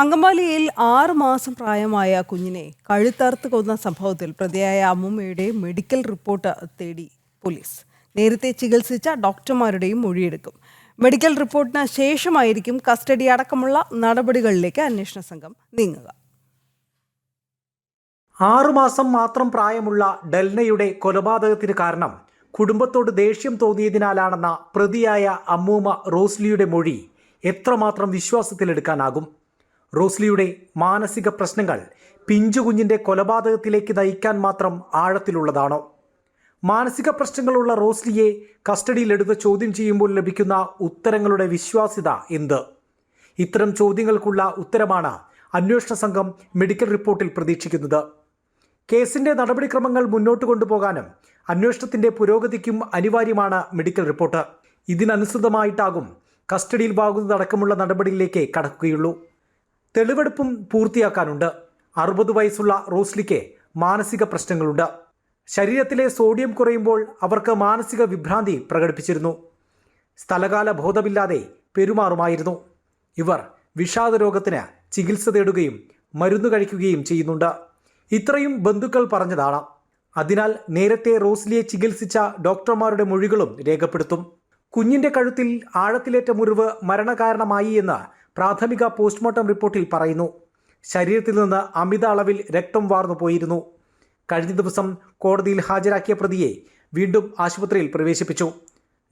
അങ്കമാലിയിൽ ആറുമാസം പ്രായമായ കുഞ്ഞിനെ കഴുത്തറുത്ത് കൊന്ന സംഭവത്തിൽ പ്രതിയായ അമ്മൂമ്മയുടെ മെഡിക്കൽ റിപ്പോർട്ട് തേടി പോലീസ്. നേരത്തെ ചികിത്സിച്ച ഡോക്ടർമാരുടെയും മൊഴിയെടുക്കും. മെഡിക്കൽ റിപ്പോർട്ടിന് ശേഷമായിരിക്കും കസ്റ്റഡി അടക്കമുള്ള നടപടികളിലേക്ക് അന്വേഷണ സംഘം നീങ്ങുക. ആറുമാസം മാത്രം പ്രായമുള്ള ഡൽനയുടെ കൊലപാതകത്തിന് കാരണം കുടുംബത്തോട് ദേഷ്യം തോന്നിയതിനാലാണെന്ന പ്രതിയായ അമ്മൂമ്മ റോസ്ലിയുടെ മൊഴി എത്രമാത്രം വിശ്വാസത്തിലെടുക്കാനാകും? റോസ്ലിയുടെ മാനസിക പ്രശ്നങ്ങൾ പിഞ്ചുകുഞ്ഞിന്റെ കൊലപാതകത്തിലേക്ക് നയിക്കാൻ മാത്രം ആഴത്തിലുള്ളതാണോ? മാനസിക പ്രശ്നങ്ങളുള്ള റോസ്ലിയെ കസ്റ്റഡിയിലെടുത്ത് ചോദ്യം ചെയ്യുമ്പോൾ ലഭിക്കുന്ന ഉത്തരങ്ങളുടെ വിശ്വാസ്യത എന്ത്? ഇത്തരം ചോദ്യങ്ങൾക്കുള്ള ഉത്തരമാണ് അന്വേഷണ സംഘം മെഡിക്കൽ റിപ്പോർട്ടിൽ പ്രതീക്ഷിക്കുന്നത്. കേസിന്റെ നടപടിക്രമങ്ങൾ മുന്നോട്ട് കൊണ്ടുപോകാനും അന്വേഷണത്തിന്റെ പുരോഗതിക്കും അനിവാര്യമാണ് മെഡിക്കൽ റിപ്പോർട്ട്. ഇതിനനുസൃതമായിട്ടാകും കസ്റ്റഡിയിൽ വാങ്ങുന്നതടക്കമുള്ള നടപടിയിലേക്ക് കടക്കുകയുള്ളൂ. തെളിവെടുപ്പും പൂർത്തിയാക്കാനുണ്ട്. അറുപത് വയസ്സുള്ള റോസ്ലിക്ക് മാനസിക പ്രശ്നങ്ങളുണ്ട്. ശരീരത്തിലെ സോഡിയം കുറയുമ്പോൾ അവർക്ക് മാനസിക വിഭ്രാന്തി പ്രകടിപ്പിച്ചിരുന്നു. സ്ഥലകാല ബോധമില്ലാതെ പെരുമാറുമായിരുന്നു. ഇവർ വിഷാദ രോഗത്തിന് ചികിത്സ തേടുകയും മരുന്ന് കഴിക്കുകയും ചെയ്യുന്നുണ്ട്. ഇത്രയും ബന്ധുക്കൾ പറഞ്ഞതാണ്. അതിനാൽ നേരത്തെ റോസ്ലിയെ ചികിത്സിച്ച ഡോക്ടർമാരുടെ മൊഴികളും രേഖപ്പെടുത്തും. കുഞ്ഞിന്റെ കഴുത്തിൽ ആഴത്തിലേറ്റ മുറിവ് മരണകാരണമായി എന്ന് പ്രാഥമിക പോസ്റ്റ്മോർട്ടം റിപ്പോർട്ടിൽ പറയുന്നു. ശരീരത്തിൽ നിന്ന് അമിത അളവിൽ രക്തം വാർന്നു പോയിരുന്നു. കഴിഞ്ഞ ദിവസം കോടതിയിൽ ഹാജരാക്കിയ പ്രതിയെ വീണ്ടും ആശുപത്രിയിൽ പ്രവേശിപ്പിച്ചു.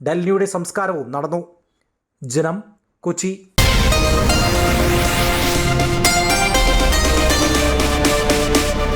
ഡൽഹിയുടെ സംസ്കാരവും നടന്നു. ജനം കൊച്ചി